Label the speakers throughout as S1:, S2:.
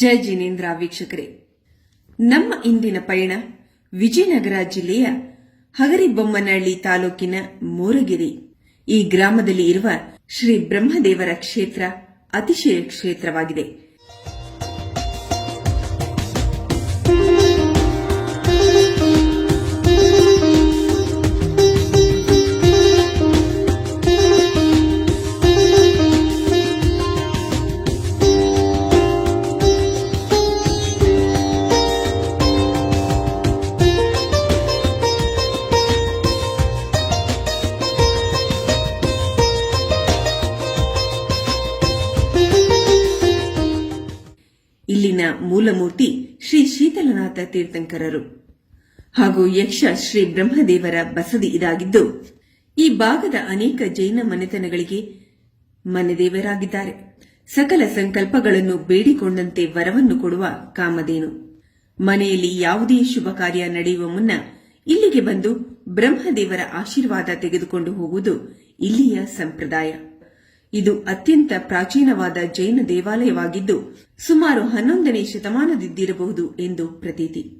S1: ಜೈ ಜಿನೇಂದ್ರ ವೀಕ್ಷಕರೇ. ನಮ್ಮ ಇಂದಿನ ಪಯಣ ವಿಜಯನಗರ ಜಿಲ್ಲೆಯ ಹಗರಿಬೊಮ್ಮನಹಳ್ಳಿ ತಾಲೂಕಿನ ಮೋರಗಿರಿ. ಈ ಗ್ರಾಮದಲ್ಲಿ ಇರುವ ಶ್ರೀ ಬ್ರಹ್ಮದೇವರ ಕ್ಷೇತ್ರ ಅತಿಶಯ ಕ್ಷೇತ್ರವಾಗಿದೆ. ಮೂಲಮೂರ್ತಿ ಶ್ರೀ ಶೀತಲನಾಥ ತೀರ್ಥಂಕರರು. ಹಾಗೂ ಯಕ್ಷ ಶ್ರೀ ಬ್ರಹ್ಮದೇವರ ಬಸದಿ ಇದಾಗಿದ್ದು, ಈ ಭಾಗದ ಅನೇಕ ಜೈನ ಮನೆತನಗಳಿಗೆ ಮನೆದೇವರಾಗಿದ್ದಾರೆ. ಸಕಲ ಸಂಕಲ್ಪಗಳನ್ನು ಬೇಡಿಕೊಂಡಂತೆ ವರವನ್ನು ಕೊಡುವ ಕಾಮಧೇನು. ಮನೆಯಲ್ಲಿ ಯಾವುದೇ ಶುಭ ಕಾರ್ಯ ನಡೆಯುವ ಮುನ್ನ ಇಲ್ಲಿಗೆ ಬಂದು ಬ್ರಹ್ಮದೇವರ ಆಶೀರ್ವಾದ ತೆಗೆದುಕೊಂಡು ಹೋಗುವುದು ಇಲ್ಲಿಯ ಸಂಪ್ರದಾಯ. ಇದು ಅತ್ಯಂತ ಪ್ರಾಚೀನವಾದ ಜೈನ ದೇವಾಲಯವಾಗಿದ್ದು ಸುಮಾರು ಹನ್ನೊಂದನೇ ಶತಮಾನದಿದ್ದಿರಬಹುದು ಎಂದು ಪ್ರತೀತಿ.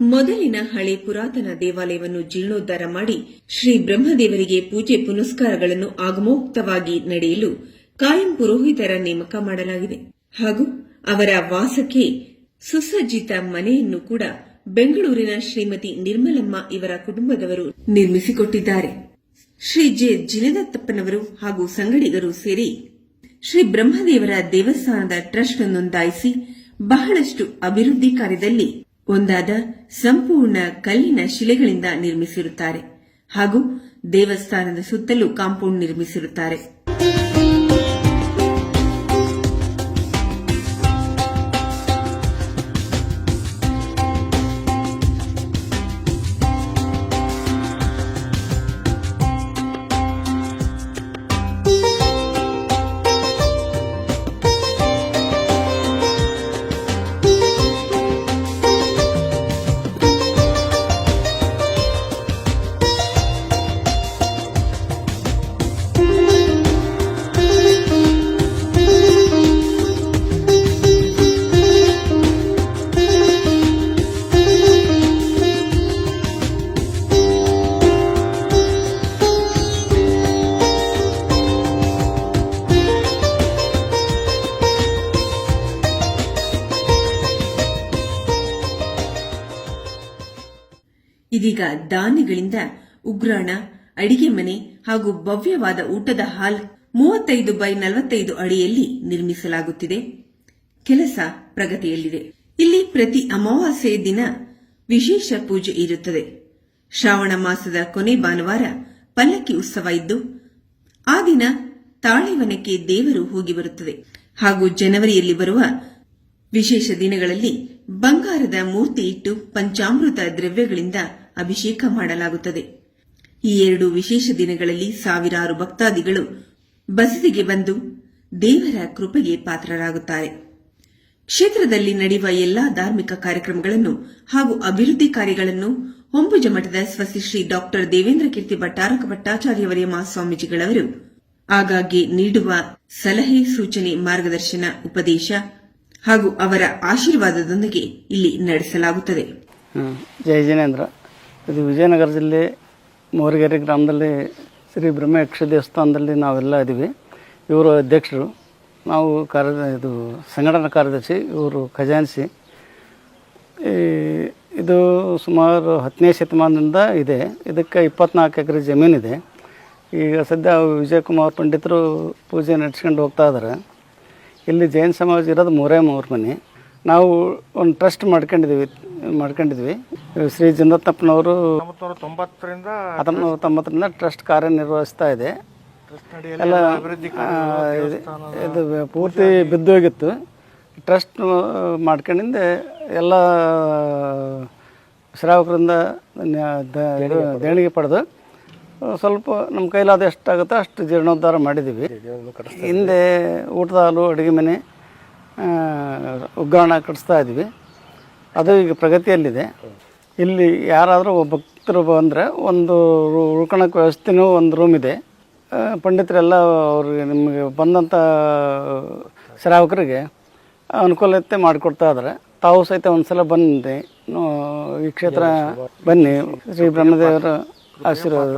S1: ಮೊದಲಿನ ಹಳೆ ಪುರಾತನ ದೇವಾಲಯವನ್ನು ಜೀರ್ಣೋದ್ಧಾರ ಮಾಡಿ ಶ್ರೀ ಬ್ರಹ್ಮದೇವರಿಗೆ ಪೂಜೆ ಪುನಸ್ಕಾರಗಳನ್ನು ಆಗಮೋಕ್ತವಾಗಿ ನಡೆಯಲು ಕಾಯಂ ಪುರೋಹಿತರ ನೇಮಕ ಮಾಡಲಾಗಿದೆ. ಹಾಗೂ ಅವರ ವಾಸಕ್ಕೆ ಸುಸಜ್ಜಿತ ಮನೆಯನ್ನು ಕೂಡ ಬೆಂಗಳೂರಿನ ಶ್ರೀಮತಿ ನಿರ್ಮಲಮ್ಮ ಇವರ ಕುಟುಂಬದವರು ನಿರ್ಮಿಸಿಕೊಟ್ಟಿದ್ದಾರೆ. ಶ್ರೀ ಜೆ. ಜಿನದತ್ತಪ್ಪನವರು ಹಾಗೂ ಸಂಗಡಿಗರು ಸೇರಿ ಶ್ರೀ ಬ್ರಹ್ಮದೇವರ ದೇವಸ್ಥಾನದ ಟ್ರಸ್ಟ್ ನೋಂದಾಯಿಸಿ ಬಹಳಷ್ಟು ಅಭಿವೃದ್ಧಿ ಕಾರ್ಯದಲ್ಲಿ ಒಂದಾದ ಸಂಪೂರ್ಣ ಕಲ್ಲಿನ ಶಿಲೆಗಳಿಂದ ನಿರ್ಮಿಸಿರುತ್ತಾರೆ ಹಾಗೂ ದೇವಸ್ಥಾನದ ಸುತ್ತಲೂ ಕಾಂಪೌಂಡ್ ನಿರ್ಮಿಸಿರುತ್ತಾರೆ. ಇದೀಗ ದಾನಿಗಳಿಂದ ಉಗ್ರಾಣ, ಅಡಿಗೆ ಮನೆ ಹಾಗೂ ಭವ್ಯವಾದ ಊಟದ ಹಾಲ್ ಮೂವತ್ತೈದು ಬೈ ನಲವತ್ತೈದು ಅಡಿಯಲ್ಲಿ ನಿರ್ಮಿಸಲಾಗುತ್ತಿದೆ. ಕೆಲಸ ಪ್ರಗತಿಯಲ್ಲಿದೆ. ಇಲ್ಲಿ ಪ್ರತಿ ಅಮಾವಾಸ್ಯೆ ದಿನ ವಿಶೇಷ ಪೂಜೆ ಇರುತ್ತದೆ. ಶ್ರಾವಣ ಮಾಸದ ಕೊನೆ ಭಾನುವಾರ ಪಲ್ಲಕ್ಕಿ ಉತ್ಸವ ಇದ್ದು, ಆ ದಿನ ತಾಳೆವನಕ್ಕೆ ದೇವರು ಹೋಗಿ ಬರುತ್ತದೆ. ಹಾಗೂ ಜನವರಿಯಲ್ಲಿ ಬರುವ ವಿಶೇಷ ದಿನಗಳಲ್ಲಿ ಬಂಗಾರದ ಮೂರ್ತಿ ಇಟ್ಟು ಪಂಚಾಮೃತ ದ್ರವ್ಯಗಳಿಂದ ಅಭಿಷೇಕ ಮಾಡಲಾಗುತ್ತದೆ. ಈ ಎರಡು ವಿಶೇಷ ದಿನಗಳಲ್ಲಿ ಸಾವಿರಾರು ಭಕ್ತಾದಿಗಳು ಬಸದಿಗೆ ಬಂದು ದೇವರ ಕೃಪೆಗೆ ಪಾತ್ರರಾಗುತ್ತಾರೆ. ಕ್ಷೇತ್ರದಲ್ಲಿ ನಡೆಯುವ ಎಲ್ಲಾ ಧಾರ್ಮಿಕ ಕಾರ್ಯಕ್ರಮಗಳನ್ನು ಹಾಗೂ ಅಭಿವೃದ್ಧಿ ಕಾರ್ಯಗಳನ್ನು ಹೊಂಬುಜ ಮಠದ ಸ್ವಸ್ತಿಶ್ರೀ ಡಾಕ್ಟರ್ ದೇವೇಂದ್ರ ಕೀರ್ತಿ ಭಟ್ಟಾರಕ ಭಟ್ಟಾಚಾರ್ಯವರೇ ಮಹಾಸ್ವಾಮೀಜಿಗಳವರು ಆಗಾಗ್ಗೆ ನೀಡುವ ಸಲಹೆ, ಸೂಚನೆ, ಮಾರ್ಗದರ್ಶನ, ಉಪದೇಶ ಹಾಗೂ ಅವರ ಆಶೀರ್ವಾದದೊಂದಿಗೆ ಇಲ್ಲಿ ನಡೆಸಲಾಗುತ್ತದೆ.
S2: ಜಯ ಇದು ವಿಜಯನಗರ ಜಿಲ್ಲೆ ಮೋರಗೆರೆ ಗ್ರಾಮದಲ್ಲಿ ಶ್ರೀ ಬ್ರಹ್ಮಯಕ್ಷ ದೇವಸ್ಥಾನದಲ್ಲಿ ನಾವೆಲ್ಲ ಇದ್ದೀವಿ ಇವರು ಅಧ್ಯಕ್ಷರು. ನಾವು ಕಾರ್ಯ, ಇದು ಸಂಘಟನಾ ಕಾರ್ಯದರ್ಶಿ, ಇವರು ಖಜಾನ್ಸಿ ಇದು ಸುಮಾರು ಹತ್ತನೇ ಶತಮಾನದಿಂದ ಇದೆ. ಇದಕ್ಕೆ ಇಪ್ಪತ್ನಾಲ್ಕು ಎಕರೆ ಜಮೀನಿದೆ ಈಗ ಸದ್ಯ ವಿಜಯಕುಮಾರ್ ಪಂಡಿತರು ಪೂಜೆ ನಡೆಸ್ಕೊಂಡು ಹೋಗ್ತಾ ಇದ್ದಾರೆ. ಇಲ್ಲಿ ಜೈನ ಸಮಾಜ ಇರೋದು ಮೂರೇ ಮೂರು ಮನೆ. ನಾವು ಒಂದು ಟ್ರಸ್ಟ್ ಮಾಡ್ಕೊಂಡಿದ್ದೀವಿ. ಮಾಡ್ಕೊಂಡಿದ್ವಿ. ಶ್ರೀ ಜಿಂದತ್ತಪ್ಪನವರು
S3: ಹತ್ತೊಂಬತ್ತು ತೊಂಬತ್ತರಿಂದ
S2: ಹತ್ತೊಂಬತ್ತು ನೂರ ತೊಂಬತ್ತರಿಂದ ಟ್ರಸ್ಟ್ ಕಾರ್ಯನಿರ್ವಹಿಸ್ತಾ ಇದೆ. ಎಲ್ಲ ಆ, ಇದು- ಇದು ಪೂರ್ತಿ ಬಿದ್ದೋಗಿತ್ತು. ಟ್ರಸ್ಟ್ ಮಾಡ್ಕೊಂಡಿಂದ ಎಲ್ಲ ಶ್ರಾವಕರಿಂದ ನ್ಯಾ- ದ- ಇದು ದೇಣಿಗೆ ಪಡೆದು. ಸ್ವಲ್ಪ ನಮ್ಮ ಕೈಲಾದ ಎಷ್ಟಾಗುತ್ತೋ ಅಷ್ಟು ಜೀರ್ಣೋದ್ಧಾರ ಮಾಡಿದ್ದೀವಿ ಹಿಂದೆ ಊಟದ ಹಾಲು ಅಡುಗೆ ಮನೆ ಆ, ಉಗ್ರಾಣ ಕಟ್ಟಿಸ್ತಾ ಇದ್ವಿ. ಅದು ಈಗ ಪ್ರಗತಿಯಲ್ಲಿದೆ. ಇಲ್ಲಿ ಯಾರಾದರೂ ಭಕ್ತರು ಬಂದರೆ ಒಂದು ಉಳ್ಕೊಳಕ್ಕೆ ವ್ಯವಸ್ಥೆನೂ ಒಂದು ರೂಮ್ ಇದೆ. ಪಂಡಿತರೆಲ್ಲ ಅವ್ರಿಗೆ ನಿಮಗೆ ಬಂದಂಥ ಶ್ರಾವಕರಿಗೆ ಅನುಕೂಲತೆ ಮಾಡಿಕೊಡ್ತಾ ಇದ್ದಾರೆ ತಾವು ಸಹಿತ ಒಂದ್ಸಲ ಬಂದು. ನೋ- ಈ ಕ್ಷೇತ್ರ ಬನ್ನಿ. ಶ್ರೀ ಬ್ರಹ್ಮದೇವರ ಆಶೀರ್ವಾದ.